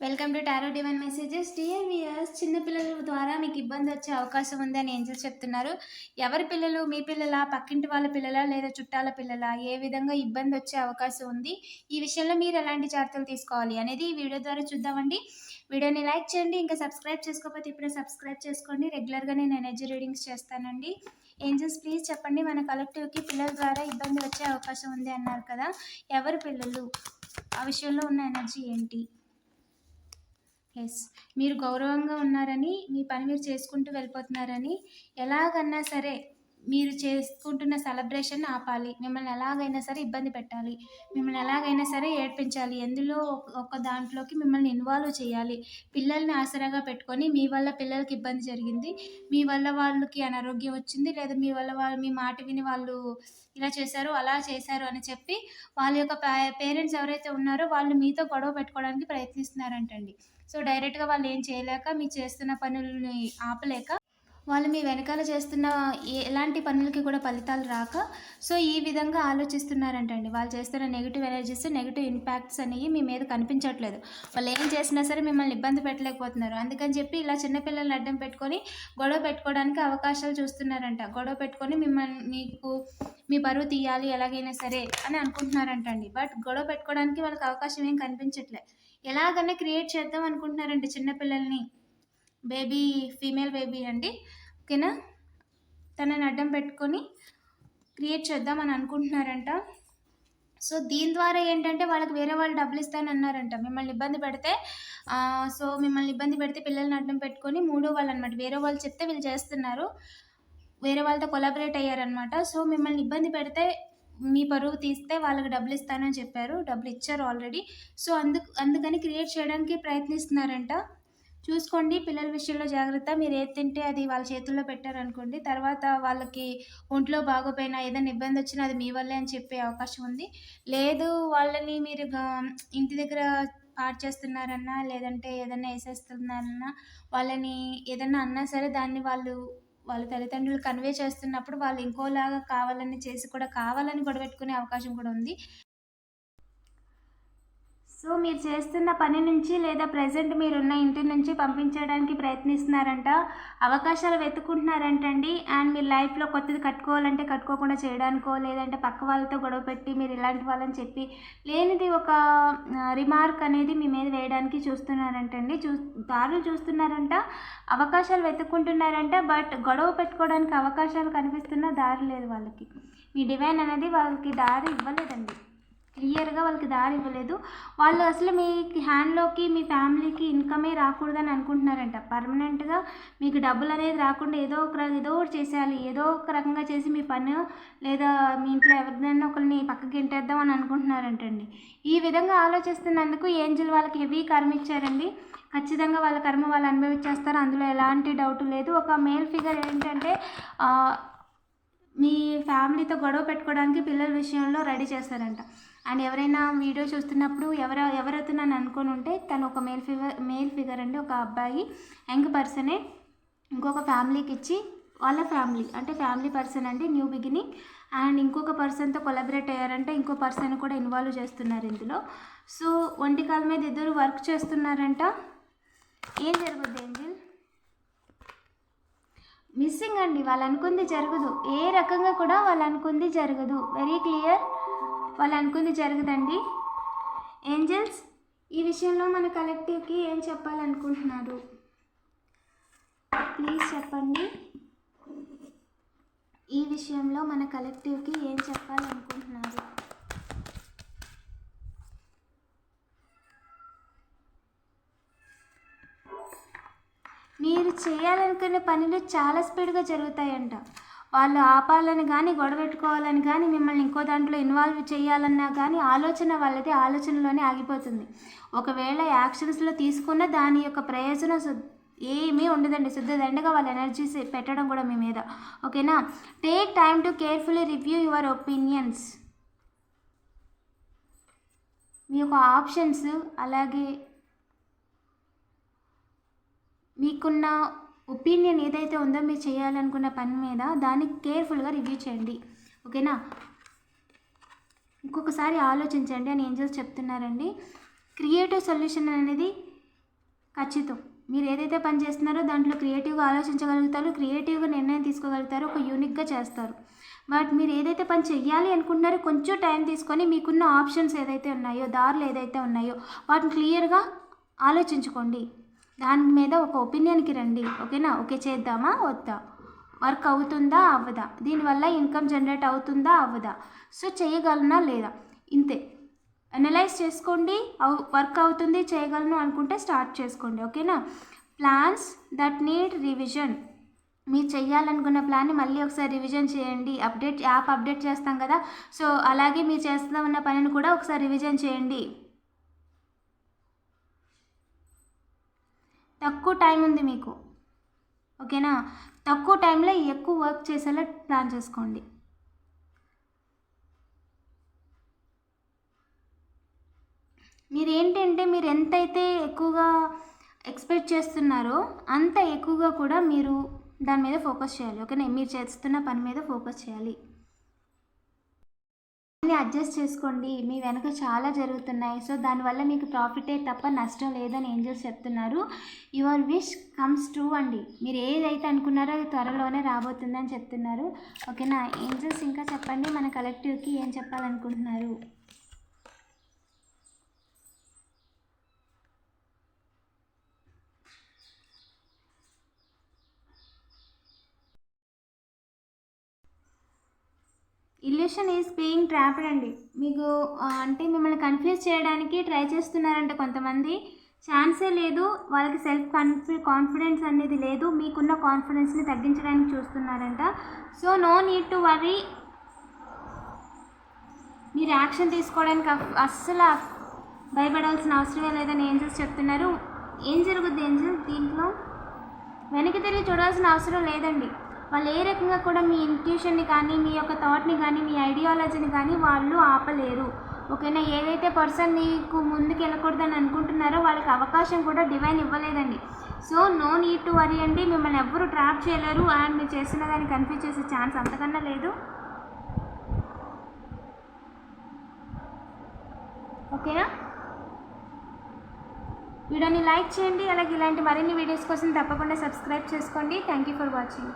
Welcome to tarot divine messages dear viewers చిన్నపిల్లల ద్వారా మీకు ఇబ్బంది వచ్చే అవకాశం ఉంది అని ఏంజల్స్ చెప్తున్నారు. ఎవరి పిల్లలు మీ పిల్లల పక్కింటి వాళ్ళ పిల్లల లేదా చుట్టాల పిల్లల? ఏ విధంగా ఇబ్బంది వచ్చే అవకాశం ఉంది? ఈ విషయంలో మీరు ఎలాంటి జాగ్రత్తలు తీసుకోవాలి అనేది ఈ వీడియో ద్వారా చూద్దామండి. వీడియోని లైక్ చేయండి ఇంకా సబ్స్క్రైబ్ చేసుకోకపోతే ఇప్పుడే సబ్స్క్రైబ్ చేసుకోండి. రెగ్యులర్గా నేను ఎనర్జీ రీడింగ్స్ చేస్తానండి. ఏంజల్స్ ప్లీజ్ చెప్పండి మన కలెక్టివ్కి పిల్లల ద్వారా ఇబ్బంది వచ్చే అవకాశం ఉంది అన్నారు కదా. ఎవరి పిల్లలు? ఆ విషయంలో ఉన్న ఎనర్జీ ఏంటి? ఎస్ మీరు గౌరవంగా ఉన్నారని మీ పని మీరు చేసుకుంటూ వెళ్ళిపోతున్నారని ఎలాగన్నా సరే మీరు చేసుకుంటున్న సెలబ్రేషన్ ఆపాలి. మిమ్మల్ని ఎలాగైనా సరే ఇబ్బంది పెట్టాలి. మిమ్మల్ని ఎలాగైనా సరే ఏడ్పించాలి. ఎందులో ఒక- దాంట్లోకి మిమ్మల్ని ఇన్వాల్వ్ చేయాలి. పిల్లల్ని ఆసరాగా పెట్టుకొని మీ వల్ల పిల్లలకి ఇబ్బంది జరిగింది. మీ వల్ల వాళ్ళకి అనారోగ్యం వచ్చింది. లేదా మీ వల్ల వాళ్ళు మీ మాట విని వాళ్ళు ఇలా చేశారు అలా చేశారు అని చెప్పి వాళ్ళ యొక్క పేరెంట్స్ ఎవరైతే ఉన్నారో వాళ్ళు మీతో గొడవ పెట్టుకోవడానికి ప్రయత్నిస్తున్నారంటండి. సో డైరెక్ట్గా వాళ్ళు ఏం చేయలేక మీరు చేస్తున్న పనులని ఆపలేక వాళ్ళు మీ వెనకాల చేస్తున్న ఎలాంటి పనులకి కూడా ఫలితాలు రాక సో ఈ విధంగా ఆలోచిస్తున్నారంటండి. వాళ్ళు చేస్తున్న నెగిటివ్ ఎనర్జీస్ నెగిటివ్ ఇంపాక్ట్స్ అనేవి మీ మీద కనిపించట్లేదు. వాళ్ళు ఏం చేసినా సరే మిమ్మల్ని ఇబ్బంది పెట్టలేకపోతున్నారు. అందుకని చెప్పి ఇలా చిన్నపిల్లల్ని అడ్డం పెట్టుకొని గొడవ పెట్టుకోవడానికి అవకాశాలు చూస్తున్నారంట. గొడవ పెట్టుకొని మిమ్మల్ని మీకు మీ పరువు తీయాలి ఎలాగైనా సరే అని అనుకుంటున్నారంటండి. బట్ గొడవ పెట్టుకోవడానికి వాళ్ళకి అవకాశం ఏం కనిపించట్లేదు ఎలాగన్నా క్రియేట్ చేద్దాం అనుకుంటున్నారండి చిన్నపిల్లల్ని బేబీ ఫీమేల్ బేబీ అండి. ఓకేనా? తనని అడ్డం పెట్టుకొని క్రియేట్ చేద్దామని అనుకుంటున్నారంట. సో దీని ద్వారా ఏంటంటే వాళ్ళకి వేరే వాళ్ళు డబ్బులు ఇస్తానన్నారంట మిమ్మల్ని ఇబ్బంది పెడితే సో మిమ్మల్ని ఇబ్బంది పెడితే పిల్లల్ని అడ్డం పెట్టుకొని మూడో వాళ్ళు అనమాట వేరే వాళ్ళు చెప్తే వీళ్ళు చేస్తున్నారు. వేరే వాళ్ళతో కొలాబరేట్ అయ్యారనమాట సో మిమ్మల్ని ఇబ్బంది పెడితే మీ పరువు తీస్తే వాళ్ళకి డబ్బులు ఇస్తానని చెప్పారు. డబ్బులు ఇచ్చారు ఆల్రెడీ. సో అందుకు అందుకని క్రియేట్ చేయడానికి ప్రయత్నిస్తున్నారంట. చూసుకోండి పిల్లల విషయంలో జాగ్రత్త. మీరు ఏది తింటే అది వాళ్ళ చేతుల్లో పెట్టారనుకోండి తర్వాత వాళ్ళకి ఒంట్లో బాగోపోయినా ఏదైనా ఇబ్బంది వచ్చినా అది మీ వల్లే అని చెప్పే అవకాశం ఉంది. లేదు వాళ్ళని మీరు ఇంటి దగ్గర పాడు చేస్తున్నారన్నా లేదంటే ఏదైనా వేసేస్తున్నారన్నా వాళ్ళని ఏదైనా అన్నా సరే దాన్ని వాళ్ళు వాళ్ళ తల్లిదండ్రులు కన్వే చేస్తున్నప్పుడు వాళ్ళు ఇంకోలాగా కావాలని చేసి కూడా కావాలని గొడవెట్టుకునే అవకాశం కూడా ఉంది. సో మీరు చేస్తున్న పని నుంచి లేదా ప్రజెంట్ మీరున్న ఇంటి నుంచి పంపించడానికి ప్రయత్నిస్తున్నారంట. అవకాశాలు వెతుకుంటున్నారంటండి అండ్ మీరు లైఫ్లో కొత్తది కట్టుకోవాలంటే కట్టుకోకుండా చేయడానికో లేదంటే పక్క వాళ్ళతో గొడవ పెట్టి మీరు ఇలాంటి వాళ్ళని చెప్పి లేనిది ఒక రిమార్క్ అనేది మీ మీద వేయడానికి చూస్తున్నారంటండి. చూ దారులు చూస్తున్నారంట. అవకాశాలు వెతుక్కుంటున్నారంట. బట్ గొడవ పెట్టుకోవడానికి అవకాశాలు కనిపిస్తున్న దారి లేదు వాళ్ళకి. మీ డివైన్ అనేది వాళ్ళకి దారి ఇవ్వలేదండి. క్లియర్గా వాళ్ళకి దారి ఇవ్వలేదు. వాళ్ళు అసలు మీ హ్యాండ్లోకి మీ ఫ్యామిలీకి ఇన్కమే రాకూడదని అనుకుంటున్నారంట. పర్మనెంట్గా మీకు డబ్బులు అనేది రాకుండా ఏదో ఒక ఏదో ఒకటి చేసేయాలి. ఏదో ఒక రకంగా చేసి మీ పని లేదా మీ ఇంట్లో ఎవరిదైనా ఒకరిని పక్కకి ఇంటేద్దాం అని అనుకుంటున్నారంటండి. ఈ విధంగా ఆలోచిస్తున్నందుకు ఏంజిల్ వాళ్ళకి హెవీ కర్మ ఇచ్చారండి. ఖచ్చితంగా వాళ్ళ కర్మ వాళ్ళు అనుభవించేస్తారు. అందులో ఎలాంటి డౌట్ లేదు. ఒక మేల్ ఫిగర్ ఏంటంటే మీ ఫ్యామిలీతో గొడవ పెట్టుకోవడానికి పిల్లల విషయంలో రెడీ చేస్తారంట. అండ్ ఎవరైనా వీడియో చూస్తున్నప్పుడు ఎవర ఎవరైతే నన్ను అనుకొని ఉంటే తను ఒక మేల్ ఫిగర్ మేల్ ఫిగర్ అండి. ఒక అబ్బాయి యంగ్ పర్సనే ఇంకొక ఫ్యామిలీకి ఇచ్చి వాళ్ళ ఫ్యామిలీ అంటే ఫ్యామిలీ పర్సన్ అండి న్యూ బిగినింగ్. అండ్ ఇంకొక పర్సన్తో కొలాబరేట్ అయ్యారంటే ఇంకో పర్సన్ కూడా ఇన్వాల్వ్ చేస్తున్నారు ఇందులో. సో వంటి కాల మీద ఇద్దరు వర్క్ చేస్తున్నారంట. ఏం జరుగుద్ది ఏంజిల్? మిస్సింగ్ అండి వాళ్ళు అనుకుంది జరగదు. ఏ రకంగా కూడా వాళ్ళు అనుకుంది జరగదు. Very clear? వాళ్ళు అనుకుంది జరగదండి. ఏంజల్స్ ఈ విషయంలో మన కలెక్టివ్కి ఏం చెప్పాలనుకుంటున్నారు? ప్లీజ్ చెప్పండి. ఈ విషయంలో మన కలెక్టివ్కి ఏం చెప్పాలనుకుంటున్నారు? మీరు చేయాలనుకునే పనులు చాలా స్పీడ్గా జరుగుతాయంట. వాళ్ళు ఆపాలని కానీ గొడవెట్టుకోవాలని కానీ మిమ్మల్ని ఇంకో దాంట్లో ఇన్వాల్వ్ చేయాలన్నా కానీ ఆలోచన వాళ్ళది ఆలోచనలోనే ఆగిపోతుంది. ఒకవేళ యాక్షన్స్లో తీసుకున్న దాని యొక్క ప్రయోజనం ఏమీ ఉండదండి. శుద్ధ దండగా వాళ్ళ ఎనర్జీస్ పెట్టడం కూడా మీ మీద. ఓకేనా? Take time to carefully review your opinions. మీ యొక్క ఆప్షన్స్ అలాగే మీకున్న ఒపీనియన్ ఏదైతే ఉందో మీరు చేయాలనుకున్న పని మీద దాన్ని కేర్ఫుల్గా రివ్యూ చేయండి. ఓకేనా? ఇంకొకసారి ఆలోచించండి అని ఏంజల్స్ చెప్తున్నారండి. క్రియేటివ్ సొల్యూషన్ అనేది ఖచ్చితం. మీరు ఏదైతే పని చేస్తున్నారో దాంట్లో క్రియేటివ్గా ఆలోచించగలుగుతారు క్రియేటివ్గా నిర్ణయం తీసుకోగలుగుతారు ఒక యూనిక్గా చేస్తారు. బట్ మీరు ఏదైతే పని చెయ్యాలి అనుకుంటున్నారో కొంచెం టైం తీసుకొని మీకున్న ఆప్షన్స్ ఏదైతే ఉన్నాయో దారులు ఏదైతే ఉన్నాయో వాటిని క్లియర్గా ఆలోచించుకోండి. దాని మీద ఒక ఒపీనియన్కి రండి ఓకేనా? ఓకే చేద్దామా? వద్దా? వర్క్ అవుతుందా? అవ్వదా? దీనివల్ల ఇన్కమ్ జనరేట్ అవుతుందా? అవ్వదా? సో చేయగలనా? లేదా? ఇంతే. అనలైజ్ చేసుకోండి. అవు వర్క్ అవుతుంది చేయగలను అనుకుంటే స్టార్ట్ చేసుకోండి ఓకేనా? Plans that need revision. మీరు చేయాలనుకున్న ప్లాన్ని మళ్ళీ ఒకసారి రివిజన్ చేయండి. అప్డేట్ యాప్ అప్డేట్ చేస్తాం కదా? సో అలాగే మీరు చేస్తూ ఉన్న పనిని కూడా ఒకసారి రివిజన్ చేయండి. తక్కువ టైం ఉంది మీకు. ఓకేనా? తక్కువ టైంలో ఎక్కువ వర్క్ చేసేలా ప్లాన్ చేసుకోండి. మీరు ఏంటంటే మీరు ఎంతైతే ఎక్కువగా ఎక్స్పెక్ట్ చేస్తున్నారో అంత ఎక్కువగా కూడా మీరు దాని మీద ఫోకస్ చేయాలి. ఓకేనా? మీరు చేస్తున్న పని మీద ఫోకస్ చేయాలి. అన్ని అడ్జస్ట్ చేసుకోండి. మీ వెనక చాలా జరుగుతున్నాయి. సో దానివల్ల మీకు ప్రాఫిటే తప్ప నష్టం లేదని ఏంజల్స్ చెప్తున్నారు. యువర్ విష్ కమ్స్ ట్రూ అండి. మీరు ఏదైతే అనుకున్నారో అది త్వరలోనే రాబోతుందని చెప్తున్నారు. ఓకేనా? ఏంజల్స్ ఇంకా చెప్పండి. మన కలెక్టివ్కి ఏం చెప్పాలనుకుంటున్నారు? ఇల్యూషన్ ఈజ్ బీయింగ్ ట్రాప్డ్ అండి. మీకు అంటే మిమ్మల్ని కన్ఫ్యూజ్ చేయడానికి ట్రై చేస్తున్నారంట కొంతమంది. ఛాన్సే లేదు. వాళ్ళకి సెల్ఫ్ కాన్ఫి కాన్ఫిడెన్స్ అనేది లేదు. మీకున్న కాన్ఫిడెన్స్ని తగ్గించడానికి చూస్తున్నారంట. So no need to worry మీరు యాక్షన్ తీసుకోవడానికి అస్సలు భయపడాల్సిన అవసరమే లేదని ఏంజల్స్ చెప్తున్నారు. ఏం జరుగుద్ది ఏంజల్ దీంట్లో? వెనక్కి తిరిగి చూడాల్సిన అవసరం లేదండి. వాళ్ళు ఏ రకంగా కూడా మీ ఇంట్యూషన్ని కానీ మీ యొక్క థాట్ని కానీ మీ ఐడియాలజీని కానీ వాళ్ళు ఆపలేరు. ఓకేనా? ఏదైతే పర్సన్ నీకు ముందుకు వెళ్ళకూడదని అనుకుంటున్నారో వాళ్ళకి అవకాశం కూడా డివైన్ ఇవ్వలేదండి. So no need to worry అండి. మిమ్మల్ని ఎవ్వరూ ట్రాప్ చేయలేరు. అండ్ మీరు చేసిన దాన్ని కన్ఫ్యూజ్ చేసే ఛాన్స్ అంతకన్నా లేదు. ఓకేనా? వీడియోని లైక్ చేయండి. అలాగే ఇలాంటి మరిన్ని వీడియోస్ కోసం తప్పకుండా సబ్స్క్రైబ్ చేసుకోండి. Thank you for watching